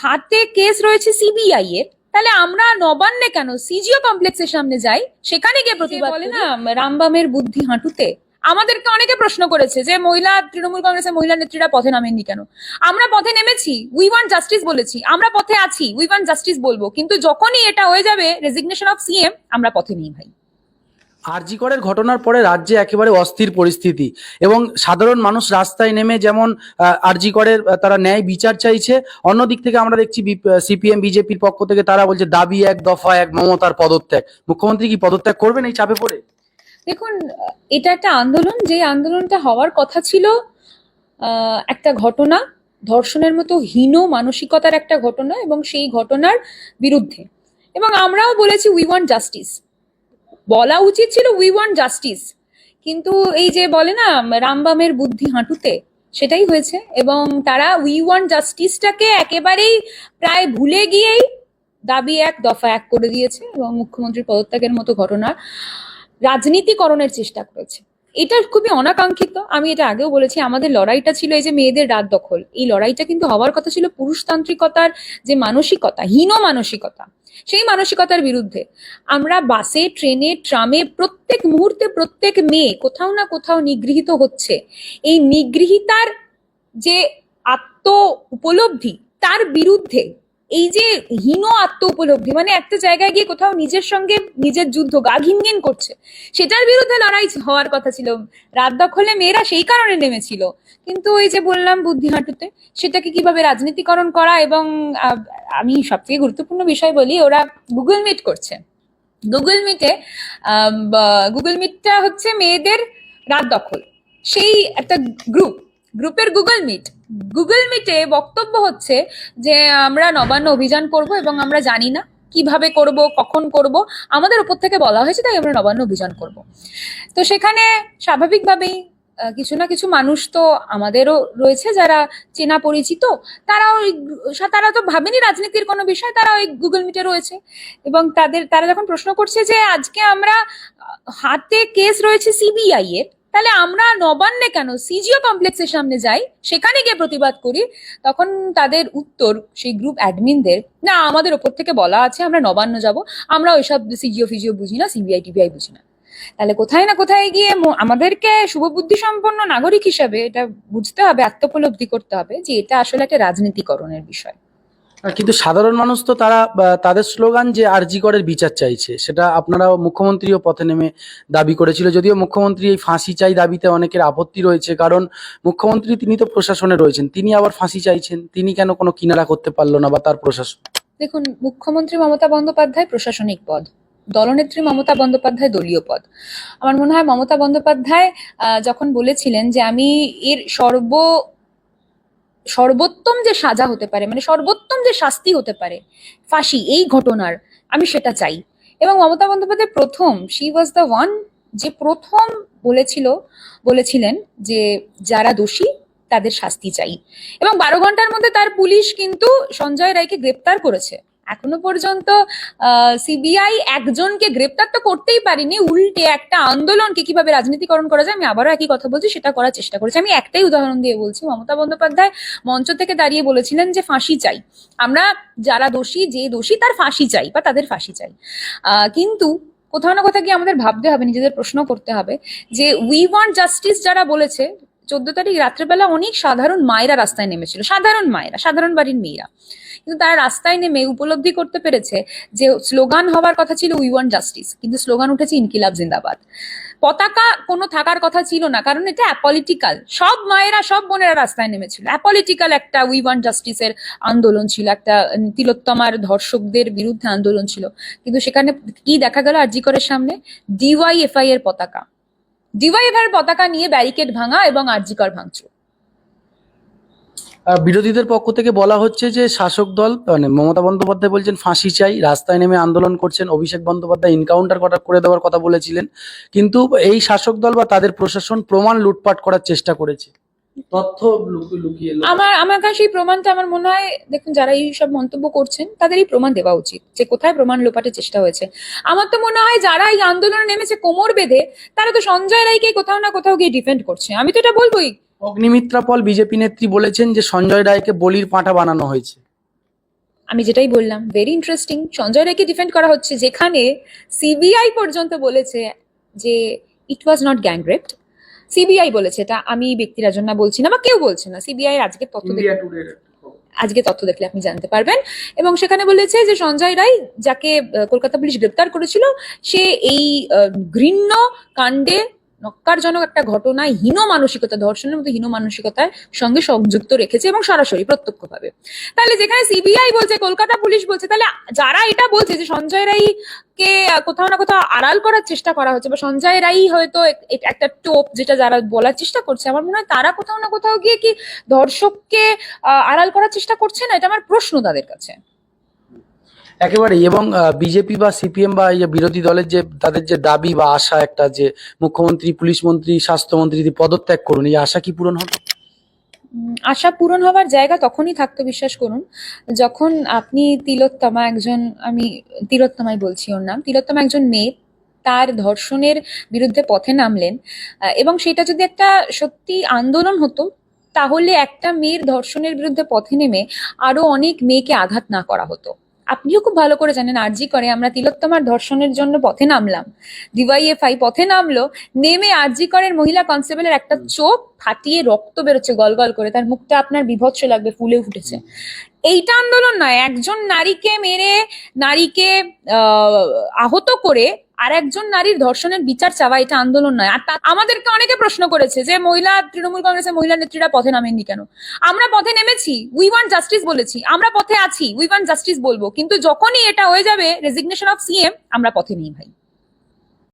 হাতে কেস রয়েছে সিবিআই এর তাহলে আমরা নবান্নে কেন? সিজিও কমপ্লেক্সের সামনে যাই সেখানে গিয়ে প্রতিবাদ বলে না রামবামের বুদ্ধি হাঁটুতে। আমাদেরকে অনেকে প্রশ্ন করেছে যে মহিলা তৃণমূল কংগ্রেসের মহিলা নেত্রীরা পথে নামেননি কেন? আমরা পথে নেমেছি উই ওয়ান্ট জাস্টিস বলেছি আমরা পথে আছি উই ওয়ান্ট জাস্টিস বলব। কিন্তু যখনই এটা হয়ে যাবে রেজিগনেশন অফ সিএম আমরা পথে নেই ভাই। আরজিকরের ঘটনার পরে রাজ্যে একেবারে অস্থির পরিস্থিতি এবং সাধারণ মানুষ রাস্তায় নেমে যেমন আরজিকরের তারা ন্যায় বিচার চাইছে অন্যদিক থেকে আমরা দেখছি সিপিএম, বিজেপির পক্ষ থেকে তারা বলছে দাবি এক দফা, এক মমতার পদত্যাগ। মুখ্যমন্ত্রী কি পদত্যাগ করবেন এই চাপে পড়ে? দেখুন, এটা একটা আন্দোলন, যে আন্দোলনটা হওয়ার কথা ছিল একটা ঘটনা, ধর্ষণের মতো হীন মানসিকতার একটা ঘটনা এবং সেই ঘটনার বিরুদ্ধে। এবং আমরাও বলেছি উই ওয়ান্ট জাস্টিস বলা উচিত ছিল উই ওয়ান্ট জাস্টিস কিন্তু এই যে বলে না, রামবামের বুদ্ধি হাঁটুতে, সেটাই হয়েছে। এবং তারা উই ওয়ান্ট জাস্টিসটাকে একেবারেই প্রায় ভুলে গিয়েই দাবি এক, দফা এক করে দিয়েছে এবং মুখ্যমন্ত্রীর পদত্যাগের মতো ঘটনা রাজনীতিকরণের চেষ্টা করেছে। এটা খুবই অনাকাঙ্ক্ষিত। আমি এটা আগেও বলেছি, আমাদের লড়াইটা ছিল এই যে মেয়েদের রাত দখল। এই লড়াইটা কিন্তু হওয়ার কথা ছিল পুরুষতান্ত্রিকতার যে মানসিকতা, হীন মানসিকতা, সেই মানসিকতার বিরুদ্ধে। আমরা বাসে, ট্রেনে, ট্রামে প্রত্যেক মুহূর্তে প্রত্যেক মেয়ে কোথাও না কোথাও নিগৃহীত হচ্ছে। এই নিগৃহীতার যে আত্ম উপলব্ধি তার বিরুদ্ধে এই যে হীন আত্ম উপলব্ধি মানে একটা জায়গায় গিয়ে কোথাও নিজের সঙ্গে নিজের যুদ্ধ, গা করছে, সেটার বিরুদ্ধে লড়াই হওয়ার কথা ছিল। রাত দখলে মেয়েরা সেই কারণে নেমেছিল। কিন্তু ওই যে বললাম বুদ্ধি হাঁটুতে সেটাকে কীভাবে রাজনীতিকরণ করা এবং আমি সবথেকে গুরুত্বপূর্ণ বিষয় বলি, ওরা গুগল মিট করছে। গুগল মিটে গুগল মিটটা হচ্ছে মেয়েদের রাত দখল। সেই একটা গ্রুপ গ্রুপের গুগল মিট গুগল মিটে বক্তব্য হচ্ছে যে, আমরা নবান্ন অভিযান করব এবং আমরা জানি না কীভাবে করব, কখন করব, আমাদের উপর থেকে বলা হয়েছে, তাই আমরা নবান্ন অভিযান করব। তো সেখানে স্বাভাবিকভাবেই কিছু না কিছু মানুষ তো আমাদেরও রয়েছে যারা চেনা পরিচিত। তারা ওই তারা তো ভাবেনি রাজনীতির কোনো বিষয়, তারা ওই গুগল মিটে রয়েছে। এবং তাদের, তারা যখন প্রশ্ন করছে যে, আজকে আমরা হাতে কেস রয়েছে সিবিআই এর তাহলে আমরা নবান্নে কেন? সিজিও কমপ্লেক্সের সামনে যাই, সেখানে গিয়ে প্রতিবাদ করি, তখন তাদের উত্তর সেই গ্রুপ অ্যাডমিনদের না, আমাদের ওপর থেকে বলা আছে, আমরা নবান্ন যাব, আমরা ওইসব সিজিও, ফিজিও বুঝি না, সিবিআই, টিবিআই বুঝি না। তাহলে কোথায় না কোথায় গিয়ে আমাদেরকে শুভবুদ্ধি সম্পন্ন নাগরিক হিসাবে এটা বুঝতে হবে, আত্মোপলব্ধি করতে হবে যে এটা আসলে একটা রাজনীতিকরণের বিষয়। কিন্তু সাধারণ মানুষ তো তারা তাদের স্লোগান যে আরজি করের বিচার চাইছে, সেটা আপনারা মুখ্যমন্ত্রীও পথে নেমে দাবি করেছিল। যদিও মুখ্যমন্ত্রী এই ফাঁসি চাই দাবিতে অনেকের আপত্তি রয়েছে, কারণ মুখ্যমন্ত্রী তিনি তো প্রশাসনে রয়েছেন, তিনি আবার ফাঁসি চাইছেন, তিনি কেন কোনো কিনারা করতে পারল না বা তার প্রশাসন? দেখুন, মুখ্যমন্ত্রী মমতা বন্দ্যোপাধ্যায় প্রশাসনিক পদ, দলনেত্রী মমতা বন্দ্যোপাধ্যায় দলীয় পদ। আমার মনে হয় মমতা বন্দ্যোপাধ্যায় যখন বলেছিলেন যে আমি এর সর্ব সর্বোত্তম যে সাজা হতে পারে মানে সর্বোত্তম যে শাস্তি হতে পারে, ফাঁসি, এই ঘটনার, আমি সেটা চাই। এবং মমতা বন্দ্যোপাধ্যায় প্রথম শি ওয়াজ দ্য ওয়ান যে প্রথম বলেছিল, বলেছিলেন যে যারা দোষী, তাদের শাস্তি চাই। এবং বারো ঘণ্টার মধ্যে তার পুলিশ কিন্তু সঞ্জয় রায়কে গ্রেপ্তার করেছে। এখনও পর্যন্ত সিবিআই একজনকে গ্রেপ্তার তো করতেই পারিনি। উল্টে একটা আন্দোলনকে কীভাবে রাজনীতিকরণ করা যায়, আমি আবারও একই কথা বলছি, সেটা করার চেষ্টা করেছি। আমি একটাই উদাহরণ দিয়ে বলছি, মমতা বন্দ্যোপাধ্যায় মঞ্চ থেকে দাঁড়িয়ে বলেছিলেন যে ফাঁসি চাই। আমরা যারা দোষী, যে দোষী তার ফাঁসি চাই বা তাদের ফাঁসি চাই। কিন্তু কোথাও না কোথাও গিয়ে আমাদের ভাবতে হবে, নিজেদের প্রশ্ন করতে হবে যে উই ওয়ান্ট জাস্টিস যারা বলেছে, চোদ্দ তারিখ রাত্রেবেলা অনেক সাধারণ মায়েরা রাস্তায় নেমেছিল। সাধারণ মায়েরা, সাধারণ বাড়ির মেয়েরা। কিন্তু তারা রাস্তায় নেমে উপলব্ধি করতে পেরেছে যে স্লোগান হওয়ার কথা ছিল উই ওয়ান্ট জাস্টিস কিন্তু স্লোগান উঠেছে ইনকিলাব জিন্দাবাদ পতাকা কোনো থাকার কথা ছিল না, কারণ এটা অ্যাপলিটিক্যাল সব মায়েরা, সব বোনেরা রাস্তায় নেমেছিল। অ্যাপলিটিক্যাল একটা উই ওয়ান্ট জাস্টিসের আন্দোলন ছিল, একটা তিলোত্তমার ধর্ষকদের বিরুদ্ধে আন্দোলন ছিল। কিন্তু সেখানে কি দেখা গেল আরজিকরের সামনে? ডিওয়াইএফআই এর পতাকা। ডিওয়াইএফআই এর পতাকা নিয়ে ব্যারিকেড ভাঙা এবং আরজিকর ভাঙচুর। বিরোধীদের পক্ষ থেকে বলা হচ্ছে যে শাসক দল মানে মমতা বন্দ্যোপাধ্যায় বলছেন, ফাঁসি চাই। রাস্তায় নেমে আন্দোলন করছেন অভিষেক বন্দ্যোপাধ্যায়। এনকাউন্টার করা দেওয়ার কথা বলেছিলেন। কিন্তু এই শাসক দল বা তাদের প্রশাসন প্রমাণ লুটপাট করার চেষ্টা করেছে। তথ্য। আমার আমার কাছে এই প্রমাণটা আমার মনে হয়, দেখুন, যারা এই সব মন্তব্য করছেন তাদের এই প্রমাণ দেওয়া উচিত যে কোথায় প্রমাণ লোপাটের চেষ্টা হয়েছে। আমার তো মনে হয়, যারা এই আন্দোলনে নেমেছে কোমর বেঁধে, তারা তো সঞ্জয় রায়কে কোথাও না কোথাও গিয়ে ডিফেন্ড করছে। আমি তো এটা বলবোই। অগ্নিমিত্রা পল বিজেপি নেত্রী বলেছেন যে সঞ্জয় রায়কে বলির পাঁঠা বানানো হয়েছে। আমি যেটাই বললাম ভেরি ইন্টারেস্টিং সঞ্জয় রায়কে ডিফেন্ড করা হচ্ছে যেখানে সিবিআই পর্যন্ত বলেছে যে it was not gang raped CBI বলেছে এটা আমি ব্যক্তি রাজন্যা বলছি না বা কেউ বলছে না। সিবিআই এর আজকে তথ্য দেখে আজকে তথ্য দেখলে আপনি জানতে পারবেন। এবং সেখানে বলেছে যে সঞ্জয় রায় যাকে কলকাতা পুলিশ গ্রেপ্তার করেছিল সে এই ঘৃণ্য কাণ্ডে নক্কারজনক একটা ঘটনায় হীন মানসিকতা ধর্ষণের মতো হীন মানসিকতার সঙ্গে সংযুক্ত রেখেছে এবং সরাসরি প্রত্যক্ষভাবে। তাহলে যেখানে সিবিআই বলছে, কলকাতা পুলিশ বলছে, তাহলে যারা এটা বলছে যে সঞ্জয় রায় কে কোথাও না কোথাও আড়াল করার চেষ্টা করা হচ্ছে বা সঞ্জয় রাই হয়তো এক- এক- একটা টোপ যেটা যারা বলার চেষ্টা করছে, আমার মনে হয় তারা কোথাও না কোথাও গিয়ে কি ধর্ষককে আড়াল করার চেষ্টা করছে না? এটা আমার প্রশ্ন তাদের কাছে। একেবারেই এবং বিজেপি বা সিপিএম বা এই বিরোধী দলের যে, তাদের যে দাবি বা আশা একটা যে মুখ্যমন্ত্রী, পুলিশ মন্ত্রী স্বাস্থ্যমন্ত্রী যদি পদত্যাগ করুন, এই আশা কি পূরণ হবে? আশা পূরণ হওয়ার জায়গা তখনই থাকতো, বিশ্বাস করুন। যখন আপনি তিলোত্তমা একজন, আমি তিলোত্তমাই বলছি ওর নাম, তিলোত্তমা একজন মেয়ে, তার ধর্ষণের বিরুদ্ধে পথে নামলেন এবং সেটা যদি একটা সত্যি আন্দোলন হতো, তাহলে একটা মেয়ের ধর্ষণের বিরুদ্ধে পথে নেমে আরও অনেক মেয়েকে আঘাত না করা হতো। আপনিও খুব ভালো করে জানেন আরজি করে আমরা তিলোত্তমার ধর্ষণের জন্য পথে নামলাম। ডিওয়াইএফআই পথে নামলো নেমে আরজি করের মহিলা কনস্টেবলের একটা চোখ ফাটিয়ে রক্ত বেরোচ্ছে গল গল করে তার মুখটা আপনার বিভৎস লাগবে ফুলে উঠেছে এইটা আন্দোলন নয় একজন নারীকে মেরে নারীকে আহত করে আর একজন নারীর ধর্ষণের বিচার চাওয়া এটা আন্দোলন নয়। আর আমাদেরকে অনেকে প্রশ্ন করেছে যে, মহিলা, তৃণমূল কংগ্রেসের মহিলা নেত্রীরা পথে নামেননি কেন? আমরা পথে নেমেছি। উই ওয়ান জাস্টিস বলেছি। আমরা পথে আছি। উই ওয়ান জাস্টিস বলব। কিন্তু যখনই এটা হয়ে যাবে রেজিগনেশন অফ সিএম আমরা পথে নেই ভাই।